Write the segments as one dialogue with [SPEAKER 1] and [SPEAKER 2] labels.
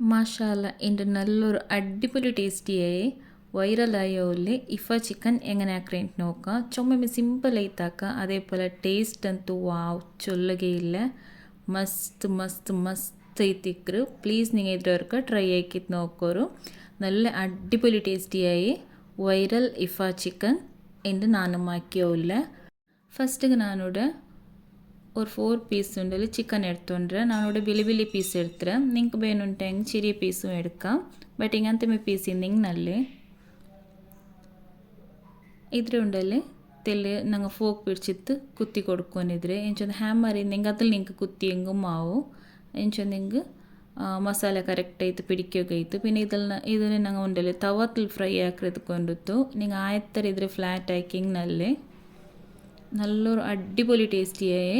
[SPEAKER 1] മാഷാല എന്റെ നല്ലൊരു അടിപൊളി ടേസ്റ്റിയായി. വൈറലായ പോലെ ഇഫ ചിക്കൻ എങ്ങനെ ആക്കറേറ്റ് നോക്കുക ചുമ്മാ സിമ്പിളായി താക്കാം അതേപോലെ ടേസ്റ്റ് ಅಂತೂ വാ ചൊല്ലുകയില്ല. മസ്ത് മസ്ത് മസ്ത് എത്തിക്കരു പ്ലീസ് നിങ്ങൾ ഇതുവരെ ട്രൈ ആക്കി നോക്കോരു. നല്ല അടിപൊളി ടേസ്റ്റിയായി. വൈറൽ ഇഫ ചിക്കൻ എന്റെ നാനുമാക്കിയോല്ല ഫസ്റ്റ് നാനോട് ஒரு ஃபோர் பீஸ் உண்டல் சிக்கன் எடுத்துன்றேன் நானோட பிலி பிலி பீஸ் எடுத்துறேன் നിങ്ങൾക്ക് വേണമെങ്കിൽ ചെറിയ പീസും എടുക്കാം ബട്ട് ഇങ്ങനത്തെ മീ പീസ് ഇന്നെങ്കിൽ നല്ല ಇದ್ರೆ ಉಂಡಲ್ಲಿ ತೆಲ್ಲೆ ನಂಗೆ ಫೋಕ್ ಬಿಡ್ಸಿತ್ತು ಕುತ್ತಿ ಕೊಡ್ಕೊಂಡಿದ್ರೆ ಎಂಚೊಂದು ಹ್ಯಾಮರ್ ನಿಂಗೆ ಅದ್ರಲ್ಲಿ ನಿಂಗೆ ಕುತ್ತಿ ಹೆಂಗು ಮಾವು ಎಂಚೊಂದು ಹಿಂಗೆ ಮಸಾಲೆ ಕರೆಕ್ಟ್ ಆಯ್ತು പിടിക്കുകയായിട്ട് പിന്നെ ഇതെല്ലാം ഇതിന് ഞങ്ങൾ ഉണ്ടല്ലേ തവത്തിൽ ഫ്രൈ ആക്കുന്നത് കൊണ്ടിട്ടു നിങ്ങൾ ആയത്തര ഇതിൽ ഫ്ലാറ്റ് ആക്കിങ് നല്ലേ നല്ലൊരു അടിപൊളി ടേസ്റ്റിയായ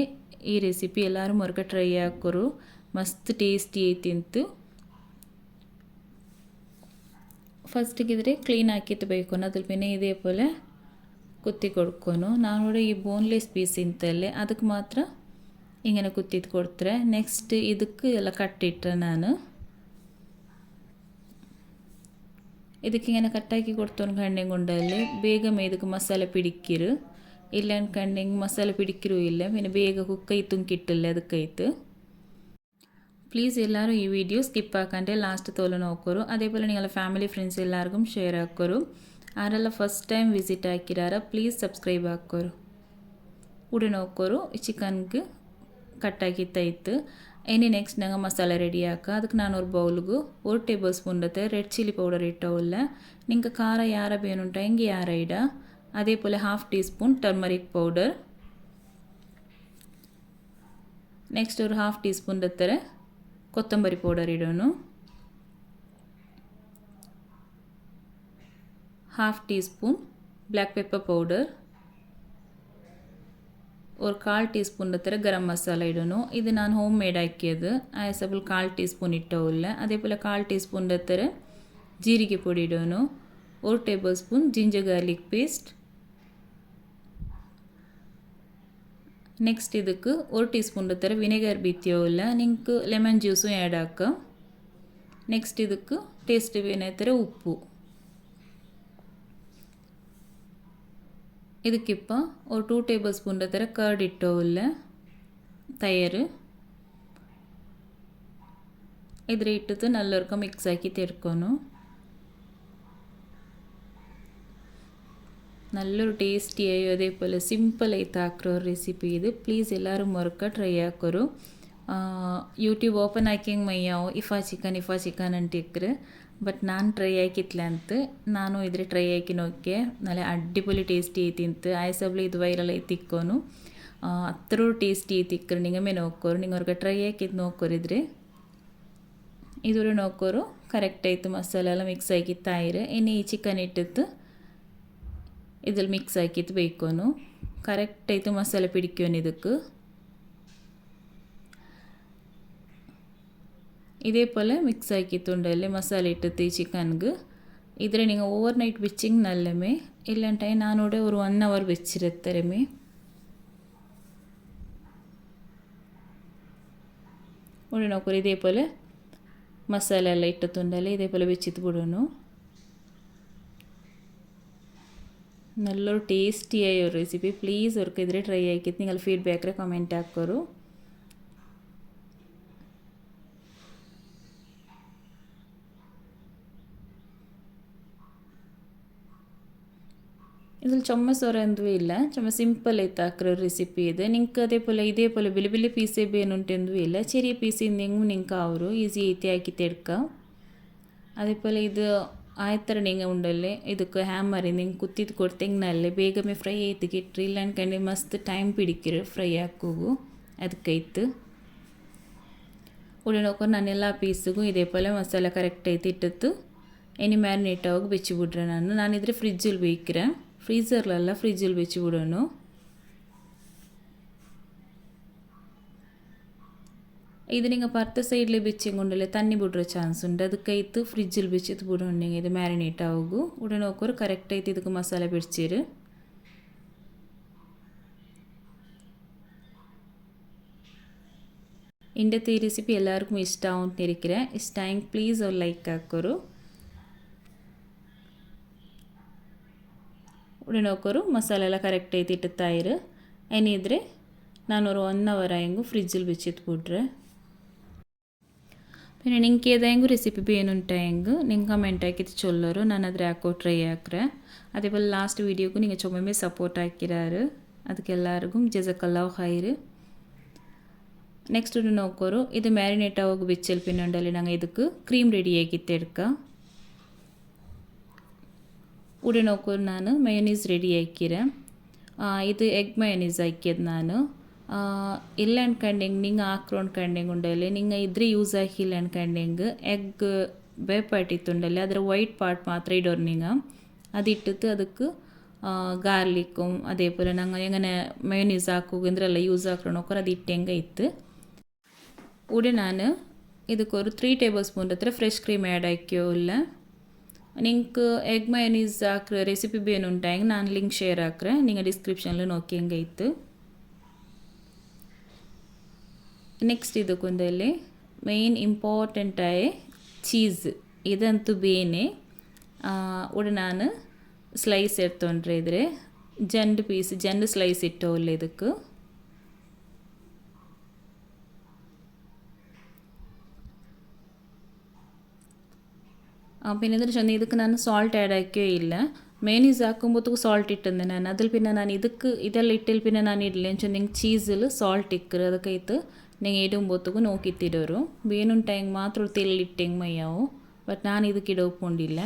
[SPEAKER 1] ಈ ರೆಸಿಪಿ ಎಲ್ಲರೂ ಮರ್ಗ ಟ್ರೈ ಹಾಕೋರು. ಮಸ್ತ್ ಟೇಸ್ಟಿ ಐತಿಂತು ಫಸ್ಟಿಗಿದ್ರೆ ಕ್ಲೀನ್ ಹಾಕಿತ್ಬೇಕು ಅದ್ರ ಮೇಲೆ ಇದೇ ಪೋಲೆ. ಕುತ್ತಿ ಕೊಡ್ಕೊನು. ನಾನು ನೋಡಿ ಈ ಬೋನ್ಲೆಸ್ ಪೀಸ್ ಇಂತಲ್ಲಿ. ಅದಕ್ಕೆ ಮಾತ್ರ ಹಿಂಗೆ ಕುತ್ತಿದ್ದು ಕೊಡ್ತಾರೆ. ನೆಕ್ಸ್ಟ್ ಇದಕ್ಕೆ ಎಲ್ಲ ಕಟ್ಟಿಟ್ರೆ ನಾನು. ಇದಕ್ಕೆ ಹಿಂಗೆ ಕಟ್ಟಾಕಿ ಕೊಡ್ತೇನೆ ಗಂಡೆ ಗುಂಡಲ್ಲಿ. ಬೇಗ ಮೇ ಇದಕ್ಕೆ ಮಸಾಲೆ ಪಿಡಿಕ್ಕಿರು. ಇಲ್ಲ ಅನ್ಕಂಡು ಮಸಾಲೆ ಪಿಡಿಕಿರೂ ಇಲ್ಲ ಮೀನು ಬೇಗ ಕುಕ್ಕೈತು ಕಿಟ್ಟಿಲ್ಲ ಅದಕ್ಕೈತು ಪ್ಲೀಸ್ ಎಲ್ಲರೂ ಈ ವಿಡಿಯೋ ಸ್ಕಿಪ್ ಹಾಕಂಡೆ ಲಾಸ್ಟ್ ತೋಲು ನೋಕೋರು ಅದೇ ಪೋಲ್ ನಿಂಗಳ ಫ್ಯಾಮಿಲಿ ಫ್ರೆಂಡ್ಸ್ ಎಲ್ಲರಿಗೂ ಶೇರ್ ಹಾಕೋರು ಆರೆಲ್ಲ ಫಸ್ಟ್ ಟೈಮ್ ವಿಸಿಟ್ ಹಾಕಿರಾರ ಪ್ಲೀಸ್ ಸಬ್ಸ್ಕ್ರೈಬ್ ಹಾಕೋರು ಉಡು ನೋಕೋರು ಚಿಕನ್ಗೆ ಕಟ್ ಆಗಿತ್ತೈತು ಏನೇ ನೆಕ್ಸ್ಟ್ ನಂಗೆ ಮಸಾಲೆ ರೆಡಿ ಹಾಕ ಅದಕ್ಕೆ ನಾನು ஒரு பவுலுக்கு ஒரு table spoon red chilli powder இட்டோல்ல நீங்கள் காரம் யாரை வேணும்ட்டா இங்கே யாரை இட அதே போல் half teaspoon turmeric powder next ಒಂದು ಹಾಫ್ ಟೀ ಸ್ಪೂನ್ ಹತ್ತರ ಕೊತ್ತಂಬರಿ powder ಇಡೋನು half teaspoon black pepper powder ஒரு கால் டீஸ்பூன் தர கரம் மசாலா இடணும். இது நான் ஹோம் மேட் ஆக்கியது. ஆசபிள் கால் டீஸ்பூன் இட்டோ இல்லை அதே போல் கால் டீஸ்பூன் தர ஜீரிகை பொடி இடணும். ஒரு tablespoon ginger garlic paste next ಇದಕ್ಕೆ ಒಂದು ಟೀ ಸ್ಪೂನ್ ಥರ ವಿನೆಗರ್ ಬಿತ್ತಿಯೋಲ್ಲ ನಿಂಗೆ ಲೆಮನ್ ಜ್ಯೂಸು ಆ್ಯಡ್ ಹಾಕ ನೆಕ್ಸ್ಟ್ ಇದಕ್ಕೆ ಟೇಸ್ಟ್ ಏನಾಯ್ತಾರೆ ಉಪ್ಪು ಇದಕ್ಕಿಪ್ಪ ஒரு டூ டேபிள் ஸ்பூன் தர கர்ட் இட்டோவில் தயிர் இதில் இட்டுத்து நல்ல ஒருக்க மிக்ஸ் ஆக்கி தெடுக்கணும் ನಲ್ಲೊರು ಟೇಸ್ಟಿಯಾಗಿ ಅದೇ ಪೋಲೆ ಸಿಂಪಲ್ ಐತೆ ಹಾಕಿರೋ ರೆಸಿಪಿ ಇದು ಪ್ಲೀಸ್ ಎಲ್ಲರೂ ಮರಕ ಟ್ರೈ ಹಾಕೋರು ಯೂಟ್ಯೂಬ್ ಓಪನ್ ಹಾಕಿಂಗ್ ಮೈಯಾವು ಇಫಾ ಚಿಕನ್ ಇಫಾ ಚಿಕನ್ ಅಂಟಿಕ್ರೆ ಬಟ್ ನಾನು ಟ್ರೈ ಹಾಕಿತ್ಲೆ ಅಂತ ನಾನು ಇದ್ರೆ ಟ್ರೈ ಹಾಕಿನೋಕೆ ನಲ್ಲ ಅಡ್ಡಿಪೊಲಿ ಟೇಸ್ಟಿ ಐತಿಂತ ಆಯ್ಸಬ್ಲಿ ಇದು ವೈರಲ್ ಐತಿಕ್ಕೋನು ಅತ್ರ ಟೇಸ್ಟಿ ಐತಿಕ್ರೆ ನಿಂಗಮೇ ನೋಕ್ಕೋರು ನಿಂಗೆ ಅವ್ರಿಗೆ ಟ್ರೈ ಹಾಕಿದ್ ನೋಕ್ಕೋರಿದ್ರೆ ಇದ್ರೆ ನೋಕ್ಕೋರು ಕರೆಕ್ಟ್ ಆಯಿತು ಮಸಾಲೆ ಎಲ್ಲ ಮಿಕ್ಸ್ ಆಗಿತ್ತಾಯಿರು ಇನ್ನು ಈ ಚಿಕನ್ ಇಟ್ಟಿತ್ತು ഇതിൽ മിക്സ് ആക്കിയിട്ട് ബേക്കുന്നു കറക്റ്റായിട്ട് മസാല പിടിക്കുവൻ ഇതൊക്കെ. இதேபோல் மிக்ஸ் ஆக்கி துண்டல்லி மசாலா இட்டு சிக்கனுக்கு இதில் நீங்கள் ஓவர் நைட் வச்சிங்க நல்லமே இல்லைன்ட்டே நானோட ஒரு ஒன் ஹவர் வச்சிருத்தருமே உடனே இதே போல் மசாலா எல்லாம் இட்டு துண்டல்லி இதே போல் வச்சுட்டு போடணும் നല്ലൊരു ടേസ്റ്റിയായ ഒരു റെസിപ്പി പ്ലീസ് അവർക്കെതിരെ ട്രൈ ആക്കിയിട്ട് നിങ്ങൾ ഫീഡ്ബാക്കിൽ കമൻറ്റ് ആക്കരു ഇതിൽ ചുമ സ്വര എന്തും ഇല്ല ചുമ സിമ്പിൾ ആയിട്ട് ആക്കുന്ന റെസിപ്പി ഇത് നിങ്ങൾക്ക് അതേപോലെ ഇതേപോലെ വലിയ വലിയ പീസേ ബേനുണ്ട് എന്തും ഇല്ല ചെറിയ പീസ് എന്തെങ്കിലും നിങ്ങൾക്ക് ആവരും ഈസി ആയിട്ട് ആക്കി എടുക്കാം അതേപോലെ ഇത് ಆ ಥರ ನಿಂಗೆ ಉಂಡಲ್ಲೇ ಇದಕ್ಕೆ ಹ್ಯಾಮರಿ ನಿಂಗೆ ಕುತ್ತಿದ್ದು ಕೊಟ್ಟು ತೆಂಗಿನಲ್ಲೇ ಬೇಗನೆ ಫ್ರೈ ಆಯ್ತು ಇಲ್ಲ ಅನ್ಕಂಡು ಮಸ್ತ್ ಟೈಮ್ ಪಿಡಿಕಿರು ಫ್ರೈ ಹಾಕೋಗು ಅದಕ್ಕೈತು ಉಳಿನೋಕ ನಾನು ಎಲ್ಲ ಪೀಸಿಗೂ ಇದೇ ಪೋಲೆ ಮಸಾಲ ಕರೆಕ್ಟ್ ಐತಿ ಇಟ್ಟಿತ್ತು ഇനി മാരിനേറ്റ് ആവുക വെച്ച് വിടണം നാനിതിൽ ഫ്രിഡ്ജിൽ വയ്ക്കിറേൻ ഫ്രീസറിലല്ല ഫ്രിഡ്ജിൽ വെച്ച് വിടണു ಇದು ನಿಂಗೆ ಪರ್ತ ಸೈಡ್ಲೆ ಬೆಚ್ಚಿಂಗುಂಡಲೆ ತಣ್ಣಿ ಬಿಡ್ರೆ ಚಾನ್ಸ್ ಉಂಡು ಅದಕ್ಕೈತು ಫ್ರಿಜ್ಜಲ್ಲಿ ಬೆಚ್ಚಿತ್ತು ಬಿಡುಂಡು ಇದು ಮ್ಯಾರಿನೇಟ್ ಆಗೋಗು ಉಡನೆ ಹೋಗೋರು ಕರೆಕ್ಟ್ ಐತೆ ಇದಕ್ಕೆ ಮಸಾಲೆ ಬಿಡ್ಸಿರು ഇന്നത്തെ ഈ റെസിപ്പി എല്ലാവർക്കും ഇഷ്ടമാവും തിരിക്കുക ഇഷ്ടമായെങ്കിൽ പ്ലീസ് ഒരു ലൈക്ക് ആക്കൊരു ഉടനൊക്കൊരു മസാല ಎಲ್ಲ ಕರೆಕ್ಟ್ ಐತಿ ಇಟ್ಟು ತಾಯಿರು ಏನಿದ್ರೆ ನಾನೊರು ಒನ್ ಅವರ್ ಆಯಂಗು ಫ್ರಿಜ್ಜಲ್ಲಿ ಬಿಚ್ಚಿಟ್ಬಿಟ್ರೆ പിന്നെ നിങ്ങൾക്ക് ഏതെങ്കിലും റെസിപ്പി ಬೇಕುಂಟೆಂಗೆ ನಿಂಗೆ ಕಮೆಂಟ್ ಹಾಕಿದ್ದು ಚೊಲ್ಲರು ನಾನು ಅದ್ರ ಹಾಕೋ ಟ್ರೈ ಹಾಕ್ರೆ அதேபோல் லாஸ்ட் வீடியோக்கும் நீங்கள் சும்மாவே சப்போர்ட் ஆக்கிறாரு அதுக்கு எல்லாರಿಗೂ ಜಜಕಲ್ಲಾ ಖೈರ್ ನೆಕ್ಸ್ಟ್ ನೋಕೋರು ಇದು ಮ್ಯಾರಿನೇಟ್ ಆಗೋಗಿ ಬಿಚ್ಚಲ್ ಪಿನ್ನೊಂಡಲ್ಲಿ ನಂಗೆ ಇದಕ್ಕೆ ಕ್ರೀಮ್ ರೆಡಿ ಆಗಿತ್ತು ಎಡ್ಕ ಉಡೆ ನೋಕೋರು ನಾನು ಮಯೋನೀಸ್ ರೆಡಿ ಹಾಕಿರೆ ಇದು ಎಗ್ ಮಯೋನೀಸ್ ಹಾಕಿದ್ದು ನಾನು ಇಲ್ಲ ಅನ್ಕಂಡಂಗೆ ನಿಂಗೆ ಆಕ್ರು ಅನ್ಕಂಡಂಗೆ ಉಂಡಲ್ಲಿ ನಿಂಗೆ ಇದ್ರೆ ಯೂಸ್ ಆಗಿಲ್ಲ ಅನ್ಕಂಡಂಗೆ ಎಗ್ ಬೇಪಾಟಿತ್ತು ಉಂಡಲ್ಲಿ ಅದರ ವೈಟ್ ಪಾರ್ಟ್ ಮಾತ್ರ ಇಡೋರು ನಿಂಗೆ അതിട്ടിട്ട് അതക്ക് ഗാർലിക്കും അതേപോലെ ഞങ്ങൾ എങ്ങനെ മയോനീസ് ആക്കുക എന്തിനെല്ലാം യൂസ് ആക്കണോക്കോ അത് ഇട്ടെങ്ക ഇത്ത് ഉടൻ ഞാൻ ഇതൊക്കെ ഒരു ത്രീ ടേബിൾ സ്പൂൺ അത്ര ഫ്രഷ് ക്രീം ആഡ് ആക്കിയോ ഇല്ല നിങ്ങൾക്ക് എഗ് മയോനീസ് ആക്കുക റെസിപ്പി ബേനുണ്ടായെങ്കിൽ ഞാൻ ലിങ്ക് ഷെയർ ആക്കുക നിങ്ങൾ ഡിസ്ക്രിപ്ഷനിൽ നോക്കിയെങ്കിൽ ಇತ್ತು ನೆಕ್ಸ್ಟ್ ಇದಕ್ಕೊಂದಲ್ಲಿ ಮೇಯ್ನ್ ಇಂಪಾರ್ಟೆಂಟಾಯ ಚೀಸ್ ಇದಂತೂ ಬೇನೆ ಉಡ ನಾನು ಸ್ಲೈಸ್ ಎಡ್ತೊಂಡ್ರೆ ಇದ್ರೆ ಜಂಡು ಪೀಸ್ ಜಂಡು ಸ್ಲೈಸ್ ಇಟ್ಟೋಲ್ಲ ಇದಕ್ಕೆ പിന്നെ എന്താ വെച്ചാൽ ಇದಕ್ಕೆ ನಾನು ಸಾಲ್ಟ್ ಆ್ಯಡ್ ಹಾಕೇ ಇಲ್ಲ ಮೇನೀಸ್ ಹಾಕೊಂಬತ್ತು ಸಾಲ್ಟ್ ಇಟ್ಟಂದೆ ನಾನು ಅದ್ರಲ್ಲಿ പിന്നെ ನಾನು ಇದಕ್ಕೆ ಇದೆಲ್ಲ ಇಟ್ಟಿಲ್ಲಿ പിന്നെ ನಾನು ಇಡಲಿ ಅಂಚೆ ನಿಂಗೆ ಚೀಸಲ್ಲಿ ಸಾಲ್ಟ್ ನೀವು ಇಡುಂಬೋತಿಗೂ ನೋವು ಕಿತ್ತಿಡೋರು ಬೇನುನ್ ಟೈಂಗ್ ಮಾತ್ರ ತೆಲ್ಲಿಟ್ಟೆಂಗೆ ಮೈಯಾವು ಬಟ್ ನಾನು ಇದಕ್ಕೆ ಇಡೋಕೊಂಡಿಲ್ಲ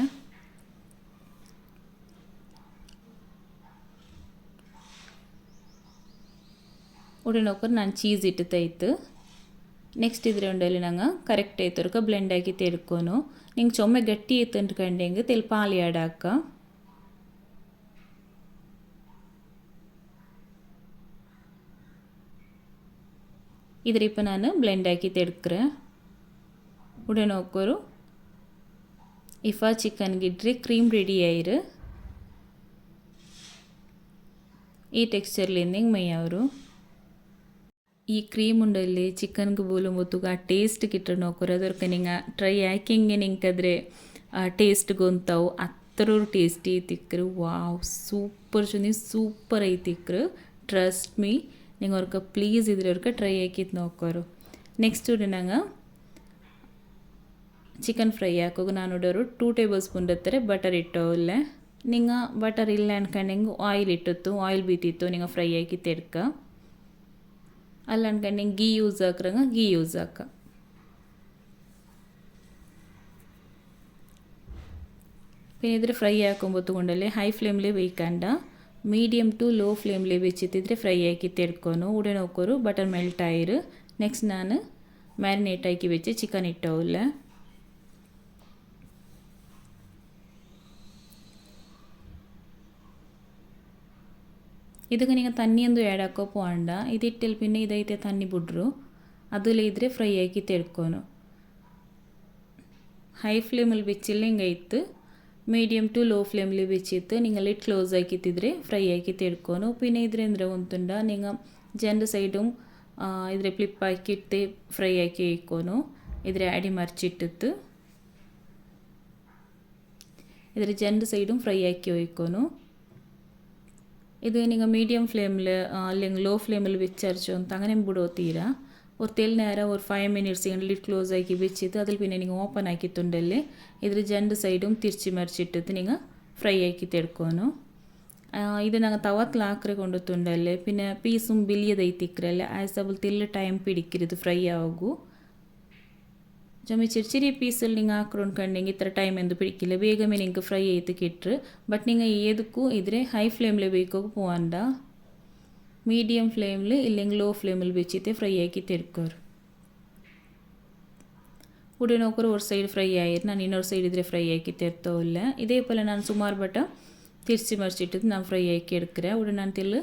[SPEAKER 1] ಉಡನೊಕ್ಕ ನಾನು ಚೀಸ್ ಇಟ್ಟು ನೆಕ್ಸ್ಟ್ ಇದ್ರೆ ಉಂಡಲ್ಲಿ ನಂಗೆ ಕರೆಕ್ಟ್ ಆಯ್ತರ್ಕ ಬ್ಲೆಂಡ್ ಹಾಕಿ ತೆಡ್ಕೊನು ನಿಂಗೆ ಚೊಮ್ಮೆ ಗಟ್ಟಿ ಇತ್ತು ಅಂಟ್ಕೊಂಡೆಂಗೆ ತೆಲ್ ಪಾಲಿ ಆಡಾಕ ഇതിൽ ഇപ്പോൾ ഞാൻ ബ്ലെൻഡാക്കിയിട്ട് എടുക്കുക ഉടനെ നോക്കൊരു ഇഫ ചിക്കൻ ಗಿಡ್ರಿ ಕ್ರೀಮ್ ರೆಡಿ ಆಯಿರು ಈ ಟೆಕ್ಸ್ಚರ್ಲಿಂದ ಹಿಂಗೆ ಮೈಯವರು ಈ ಕ್ರೀಮ್ ಉಂಡಲ್ಲಿ ಚಿಕನ್ಗೆ ಬೋಲು ಮುತ್ತುಗ ಆ ಟೇಸ್ಟ್ ಕಿಟ್ಟ ನೋಕೋರು ಅದಕ್ಕೆ ನಿಂಗೆ try ಹಾಕಿಂಗೆ ನಿಂಕದ್ರೆ taste ಗೊಂತಾವು ಅತ್ತರೂ tasty ತಿಕ್ಕರು wow super ಚಂದಿ super ಐತಿಕ್ರು ಟ್ರಸ್ಟ್ ಮೀ நீங்கள் ஒருக்க ப்ளீஸ் இதில் இருக்க ட்ரை ஆக்கிட்டு ನೋಕೋರು ನೆಕ್ಸ್ಟ್ ನಂಗೆ ಚಿಕನ್ ಫ್ರೈ ಹಾಕೋದು ನಾನು ನೋಡೋರು ಟೂ ಟೇಬಲ್ ಸ್ಪೂನ್ ಇರ್ತಾರೆ ಬಟರ್ ಇಟ್ಟೋಲ್ಲ ನಿಂಗೆ ಬಟರ್ ಇಲ್ಲ ಅನ್ಕೊಂಡಂಗೆ ಆಯಿಲ್ ಇಟ್ಟಿತ್ತು ಆಯಿಲ್ ಬೀತಿತ್ತು ನಿಂಗೆ ಫ್ರೈ ಆಕಿ ತೆಡ್ಕ ಅಲ್ಲ ಅನ್ಕೊಂಡಂಗೆ ಗೀ ಯೂಸ್ ಹಾಕ್ರಂಗ ಗೀ ಯೂಸ್ ಹಾಕ പിന്നെ ഇതിൽ ഫ്രൈ ആക്കുമ്പോൾ കൊണ്ടല്ലേ ഹൈ ഫ്ലെയിമിൽ വെയ്ക്കണ്ട ಮೀಡಿಯಮ್ ಟು ಲೋ ಫ್ಲೇಮ್ಲಿ ಬೆಚ್ಚಿತ್ತಿದ್ರೆ ಫ್ರೈ ಆಕಿ ತೆಡ್ಕೊನು ಉಡೆ ನೋಕೋರು ಬಟರ್ ಮೆಲ್ಟ್ ಆಯಿರು ನೆಕ್ಸ್ಟ್ ನಾನು ಮ್ಯಾರಿನೇಟ್ ಆಕಿ വെച്ച് ಚಿಕನ್ ಇಟ್ಟವುಲ್ಲ ಇದಕ್ಕೆ ನೀವು ತನ್ನಿಯೊಂದು ಆ್ಯಡ್ ಹಾಕೋ ಪೋಂಡ ಇದಿಟ್ಟಲ್ಲಿ ಪಿನ್ನೆ ಇದೈತೆ ತನ್ನಿ ಬಿಡ್ರು ಅದುಲ್ಲ ಇದ್ರೆ ಫ್ರೈ ಆಕಿ ತೆಡ್ಕೊನು ಹೈ ಫ್ಲೇಮಲ್ಲಿ ಬೆಚ್ಚಿಲ್ಲ ಹಿಂಗೈತು ಮೀಡಿಯಮ್ ಟು ಲೋ ಫ್ಲೇಮ್ಲಿ ಬೆಚ್ಚಿತ್ತು ನಿಂಗಲ್ಲಿ ಕ್ಲೋಸ್ ಹಾಕಿತ್ತಿದ್ರೆ ಫ್ರೈ ಹಾಕಿತ್ತು ಇಟ್ಕೊನು ಪಿನ್ನೆ ಇದ್ರೇಂದ್ರೆ ಉಂತುಂಡ ನಿಂಗೆ ಜನರ ಸೈಡು ಇದ್ರೆ ಫ್ಲಿಪ್ ಹಾಕಿಟ್ಟು ಫ್ರೈ ಹಾಕಿ ಇಕ್ಕೋನು ಇದ್ರೆ ಅಡಿ ಮರ್ಚಿಟ್ಟಿತ್ತು ഇതിൽ രണ്ട് സൈഡും ഫ്രൈ ആക്കി വയ്ക്കുന്നു ഇത് നിങ്ങൾ മീഡിയം ഫ്ലെയിമിൽ അല്ലെങ്കിൽ ലോ ഫ്ലെയിമിൽ വെച്ചരച്ചു അങ്ങനെ ഇമ്പിടോ തീരാ ഒരു തെൽ നേരം ഒരു ഫൈവ് മിനിറ്റ്സ് ഇങ്ങനെ ലിഡ് ക്ലോസ് ആക്കി വെച്ചിട്ട് അതിൽ പിന്നെ നിങ്ങൾ ഓപ്പൺ ആക്കിയിട്ടുണ്ടല്ലേ? ഇതിൽ രണ്ട് സൈഡും തിരിച്ച് മറിച്ചിട്ടിട്ട് നിങ്ങൾ ഫ്രൈ ആക്കിയിട്ട് എടുക്കുന്നു ഇത് ഞങ്ങൾ തവത്തിൽ ആക്കറി കൊണ്ടുത്തുണ്ടല്ലേ പിന്നെ പീസും വലിയതായി തിക്കറല്ലേ ആസ് അവൾ തില്ല ടൈം പിടിക്കരുത് ഫ്രൈ ആകൂ ചുമ ചെറിയ പീസിൽ നിങ്ങൾ ആക്കറൊണ്ടുണ്ടെങ്കിൽ ഇത്ര ടൈം എന്ത് പിടിക്കില്ല. വേഗമേ നിങ്ങൾക്ക് ഫ്രൈ ചെയ്ത് കിട്ടും. ബട്ട് നിങ്ങൾ ഏതൊക്കെ ഇതിരെ ഹൈ ഫ്ലെയിമിൽ വേക്കൊക്കെ പോകണ്ട మీడియం ఫ్లేమ్లో ఇల్లింగ్ లో ఫ్లేమ్లో బెచ్చితే ಫ್ರೈ ಆಗಿ ತೆರ್ಕೋರು ಉಡಿನೋಕರು ಒಂದು ಸೈಡ್ ಫ್ರೈ ಆಯಿರು ನಾನು ಇನ್ನೊಂದು ಸೈಡ್ ಇದ್ರೆ ಫ್ರೈ ಆಗಿ ತೆರ್ತವಿಲ್ಲ ಇದೇ ಪೋಲ್ ನಾನು ಸುಮಾರು ಬಟ ತಿರ್ಸಿ ಮರಿಸಿಟ್ಟು ನಾನು ಫ್ರೈ ಆಗಿ ಎಡ್ಕರೆ ಉಡಿ ನಾನು ತಿಲ್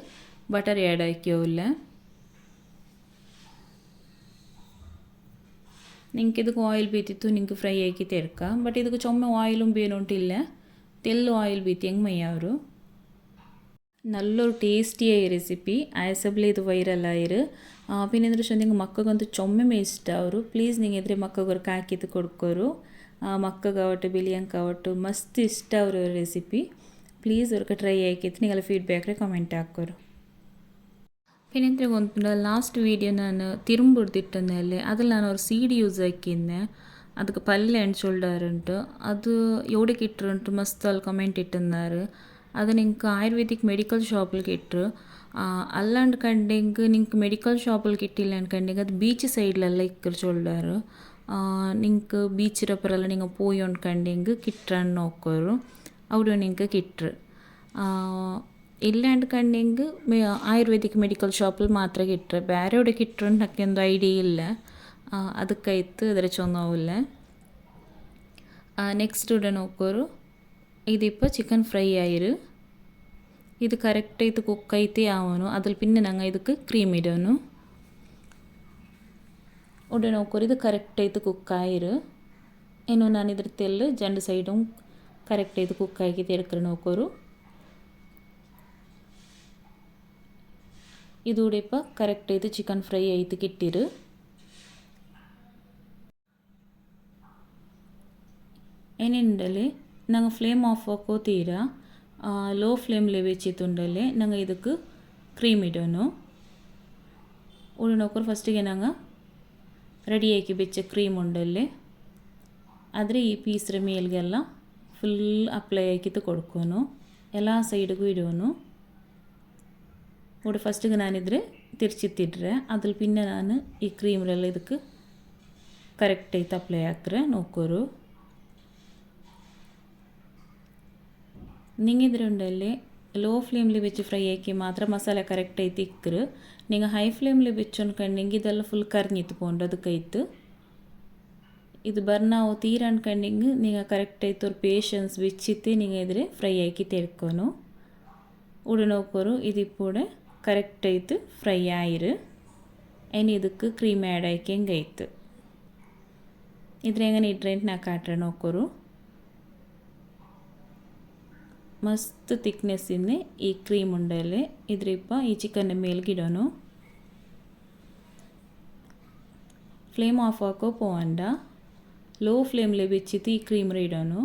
[SPEAKER 1] ಬಟರ್ ಆ್ಯಡ್ ಆಕ್ಯೋವಿಲ್ಲ നിങ്ങൾക്ക് ഇതൊക്കെ ഓയിൽ ബീത്തിത്തു നിങ്ങൾക്ക് ഫ്രൈ ആക്കിയിട്ട് എടുക്കാം ബട്ട് ഇതൊക്കെ ചുമ ഓയിലും ബീനുണ്ടില്ല തെല്ല് ഓയിൽ ബീത്തി എങ്ങനെ മയ്യാവരും നല്ലൊരു ടേസ്റ്റിയായ റെസിപ്പി ആയസബിൾ ഇത് വൈറലായത് പിന്നെ എന്ന് വെച്ചാൽ നിങ്ങൾ മಕ್ಕಗಂತೂ ಚೊಮ್ಮೆ ಇಷ್ಟಾವರು ಪ್ಲೀಸ್ ನೀವು ಎದುರೆ ಮಕ್ಕಗವ್ರಿಗೆ ಹಾಕಿದ್ದು ಕೊಡ್ಕೋರು ಮಕ್ಕಗಾವಟ್ಟು ಬಿಲಿಯಂಕಾವಟ್ಟು ಮಸ್ತ್ ಇಷ್ಟ ಅವ್ರ ರೆಸಿಪಿ ಪ್ಲೀಸ್ ಅವ್ರಿಗೆ ಟ್ರೈ ಹಾಕಿತ್ತು ನೀವೆಲ್ಲ ಫೀಡ್ಬ್ಯಾಕ್ರೆ ಕಮೆಂಟ್ ಹಾಕೋರು പിന്നെന്തേ കൊണ്ടുണ്ടോ ലാസ്റ്റ് വീഡിയോ ഞാൻ തിരുമ്പെടുത്തിട്ടുണ്ടല്ലേ അതിൽ ഞാൻ ഒരു സീഡ് യൂസ് ആക്കിയിരുന്നെ അതുക്ക് പല്ല് അണിച്ചോണ്ടാറുണ്ട് അത് എവിടേക്ക് ഇട്ടിട്ടുണ്ട്? മസ്താൽ കമന്റ് ഇട്ടുന്നാറ് ಅದು ನಿಂಗೆ ಆಯುರ್ವೇದಿಕ್ ಮೆಡಿಕಲ್ ಶಾಪಲ್ಲಿ ಇಟ್ಟರು ಅಲ್ಲ ಅನ್ಕಂಡೆಂಗೆ ನಿಂಗೆ ಮೆಡಿಕಲ್ ಶಾಪಲ್ಲಿ ಕಿಟ್ಟಿಲ್ಲ ಅನ್ಕಂಡೆಂಗೆ ಅದು ಬೀಚ್ ಸೈಡ್ಲೆಲ್ಲ ಇಕ್ಕರು ಚೊಲ್ಲಾರು ನಿಂಗೆ ബീച്ച് റപ്പറെല്ലാം നിങ്ങൾ പോയി ഉണ്ടെങ്കിൽ കിട്ടാൻ നോക്കരു അവിടെ നിങ്ങൾക്ക് കിട്ടു ഇല്ലാണ്ട് കണ്ടെങ്കിൽ ആയുർവേദിക് മെഡിക്കൽ ഷോപ്പിൽ മാത്രമേ കിട്ടു വേറെ എവിടെ കിട്ടുണ്ടെന്നൊക്കെ എന്തോ ഐഡിയ ഇല്ല അത് കൈത്ത് ഇതിരെ ചൊന്നാവില്ല നെക്സ്റ്റ് ഇവിടെ നോക്കരു ഇതിപ്പോൾ ചിക്കൻ ഫ്രൈ ആയിരു. ഇത് കറക്റ്റ് ഇത് ಕುಕ್ ಐತಿ അതിൽ പിന്നെ ഞങ്ങൾ ನಂಗೆ ക്രീം ಕ್ರೀಮ್ ഉടൻ നോക്കൂ ഇത് കറക്റ്റ് ആയിട്ട് കുക്കായിരു ഇനി ഞാൻ ഇതിൽ തെല്ല് രണ്ട് സൈഡും കറക്റ്റ് ആയിട്ട് കുക്കാക്കി തിരക്കറി നോക്കൊരു ഇതുകൂടെ ഇപ്പോൾ കറക്റ്റ് ചെയ്ത് ചിക്കൻ ഫ്രൈ ആയിട്ട് കിട്ടിയിരു. ഇനി ഉണ്ടല്ലേ ಏನೇನುಂಡಲ್ಲಿ ನಂಗೆ ಫ್ಲೇಮ್ ಆಫ್ ಹಾಕೋ ತೀರಾ ಲೋ ಫ್ಲೇಮ್ಲೆ വെച്ചിട്ടുണ്ടല്ലേ ഞങ്ങൾ ಇದಕ್ಕೆ ಕ್ರೀಮ್ ಇಡೋನು ಉಳಿನೋಕರು ಫಸ್ಟಿಗೆ ನಂಗೆ ರೆಡಿಯಾಗಿ ಬೆಚ್ಚ ಕ್ರೀಮ್ ಉಂಡಲ್ಲಿ ಆದರೆ ಈ ಪೀಸ್ರ ಮೇಲ್ಗೆಲ್ಲ ಫುಲ್ ಅಪ್ಲೈ ಆಕಿತ್ತು ಕೊಡ್ಕೋನು ಎಲ್ಲ ಸೈಡಿಗೂ ಇಡೋನು ഇവിടെ ഫസ്റ്റ് ഞാനിതിൽ തിരിച്ചിട്ടിട്ടെ അതിൽ പിന്നെ ഞാൻ ഈ ക്രീമിലെല്ലാം ಇದಕ್ಕೆ ನಿಂಗೆ ಇದರಲ್ಲಿ ಲೋ ಫ್ಲೇಮ್ಲಿ ಬಿಚ್ಚು ಫ್ರೈ ಹಾಕಿ ಮಾತ್ರ ಮಸಾಲೆ ಕರೆಕ್ಟ್ ಐತಿ ಇಕ್ಕರು ನಿಂಗೆ ಹೈ ಫ್ಲೇಮ್ಲಿ ಬಿಚ್ಚು ಅನ್ಕಂಡು ನಿಂಗೆ ಇದೆಲ್ಲ ಫುಲ್ ಕರ್ನಿತ್ಕೊಂಡು ಅದಕ್ಕೈತು ಇದು ಬರ್ನಾವು ತೀರ ಅನ್ಕಂಡಿಂಗ್ ನಿಂಗೆ ಕರೆಕ್ಟ್ ಆಯ್ತು ಅವ್ರ ಪೇಷನ್ಸ್ ಬಿಚ್ಚಿತ್ತಿ ನಿಂಗೆ ಇದ್ರೆ ಫ್ರೈ ಹಾಕಿ ತೆಡ್ಕೊನು ഉടനോക്കൊരു ഇതിപ്പോടെ കറക്റ്റ് ആയിട്ട് ഫ്രൈ ആയിരു ഇനി ഇതൊക്കെ ക്രീം ആഡ് ആക്കിയും കഴിത്ത് ഇതിലെങ്ങനെ ഇട്രേറ്റ് നാ കാട്ടണോക്കൊരു ಮಸ್ತ್ ತಿಕ್ನೆಸ್ಸಿಂದ ಈ ಕ್ರೀಮ್ ಉಂಡಲ್ಲಿ ಇದ್ರಿಪ್ಪ ಈ ಚಿಕನ್ ಮೇಲ್ಗಿಡೋನು ಫ್ಲೇಮ್ ಆಫ್ ಹಾಕೋ പോവണ്ട ലോ ഫ്ലെയിമിൽ വെച്ചിട്ട് ഈ ക്രീം ഇടണു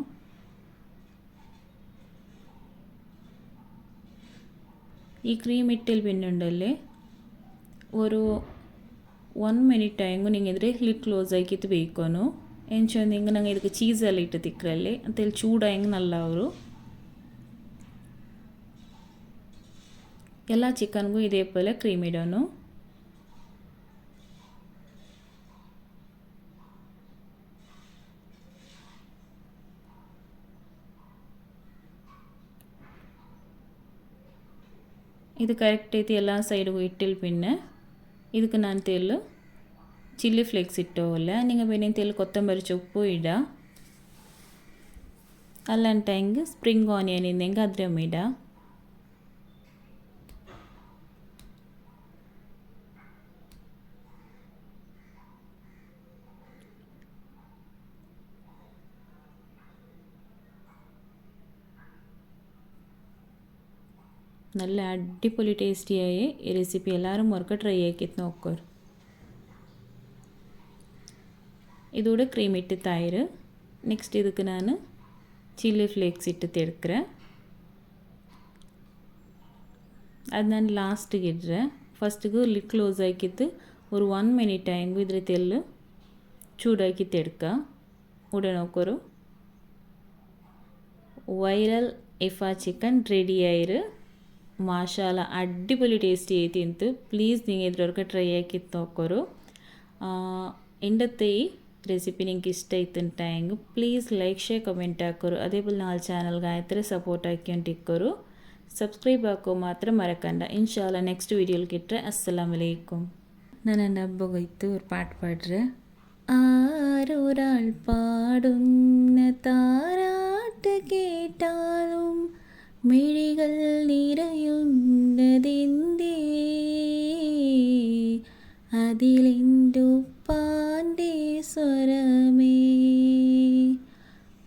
[SPEAKER 1] ഈ ക്രീം ഇട്ടിൽ പിന്നെ ഉണ്ടല്ലേ ഒരു ಒನ್ ಮಿನಿಟ್ ಟೈಮು ನಿಂಗೆ ಇದ್ರೆ ಲಿಡ್ ಕ್ಲೋಸ್ ಆಗಿತ್ತು ಬೇಕೋನು ಎಂಚೊಂದು ಹಿಂಗೆ ನಂಗೆ ಇದಕ್ಕೆ ಚೀಸೆಲ್ಲ ಇಟ್ಟು ತಿಕ್ಕರಲ್ಲಿ ಅಂತೇಳಿ ಚೂಡಾಯಂಗೆ ನಲ್ಲ எல்லா சிக்கனுக்கும் இதே போல் க்ரீம் இடணும் ಇದು ಕರೆಕ್ಟ್ ಐತಿ ಎಲ್ಲ ಸೈಡ್ಗೂ ಇಟ್ಟಿಲ್ಲ ಪಿನ್ನೆ ಇದಕ್ಕೆ ನಾನು ತೆಲ್ಲು ಚಿಲ್ಲಿ ಫ್ಲೇಕ್ಸ್ ಇಟ್ಟೋವಲ್ಲ ನಿಂಗೆ ಬೇನೆ ತೆಲ್ಲು ಕೊತ್ತಂಬರಿ ಸೊಪ್ಪು ಇಡ ಅಲ್ಲಂಟ ಹೆಂಗೆ ಸ್ಪ್ರಿಂಗ್ ಆನಿಯನ್ ಇಂದ ಹೆಂಗೆ ಅದ್ರ ಇಡ നല്ല അടിപൊളി ടേസ്റ്റിയായ ഈ റെസിപ്പി എല്ലാവരും മുറുക്കെ ട്രൈ ആക്കിയിട്ട് നോക്കോർ இதோட க்ரீம் இட்டு தயிர் நெக்ஸ்ட் இதுக்கு நான் சில்லி ஃப்ளேக்ஸ் இட்டு ತೆಡ್ಕ್ರೆ ಅದು ನಾನು ಲಾಸ್ಟಿಗೆ ಇಡ್ರೆ ಫಸ್ಟಿಗೂ ಲಿಡ್ ಕ್ಲೋಸ್ ಹಾಕಿದ್ದು ഒരു വൺ മിനിറ്റ് ആയെങ്കിൽ ഇതിൽ തെല്ല് ചൂടാക്കി തെടുക്കുക ഉടനെ നോക്കൊരു ವೈರಲ್ ಇಫಾ ಚಿಕನ್ ರೆಡಿ ಆಯಿರು ಮಾಶಾಲ ಅಡ್ಡಿಪೊಲಿ ಟೇಸ್ಟಿ ಐತಿ ಅಂತ ಪ್ಲೀಸ್ ನೀವು ಇದ್ರವ್ರಿಗೆ ಟ್ರೈ ಹಾಕಿ ತೋಕೋರು ಎಂಡತ್ತೆ ಈ రెసిపీ నీకు ఇష్ట అవుతుంటాయి ప్లీజ్ లైక్ షేర్ కమెంట్ ಹಾಕೋರು ಅದೇ ಬಲ್ ನಾಲ್ ಚಾನಲ್ಗೆ ಆಯ್ತಾರೆ ಸಪೋರ್ಟ್ ಹಾಕ್ಯಂಡು ಇಕ್ಕೋರು ಸಬ್ಸ್ಕ್ರೈಬ್ ಹಾಕೋ ಮಾತ್ರ ಮರಕಂಡ ಇನ್ಶಾಲ್ಲ ನೆಕ್ಸ್ಟ್ ವೀಡಿಯೋಲಿ ಕಿಟ್ರೆ ಅಸ್ಸಲಾಮ್ ಅಲೈಕುಮ್ ನನ್ನ ನಬ್ಬಗೋಯ್ತು ഒരു പാട്ട് പാടുക ആരൊരാൾ പാടുന്ന താരാട്ട് കേട്ടാലും മിഴികൾ നിറയുന്നതിന്റെ അതിലെന്റുപ്പാന്റെ സ്വരമേ?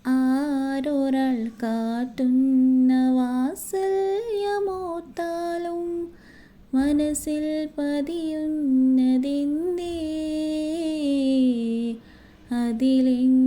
[SPEAKER 1] ആരൊരാൾ കാട്ടുന്ന വാസല്യമോത്താലും മനസ്സിൽ പതിയുന്നതിന്റെ അതിലെ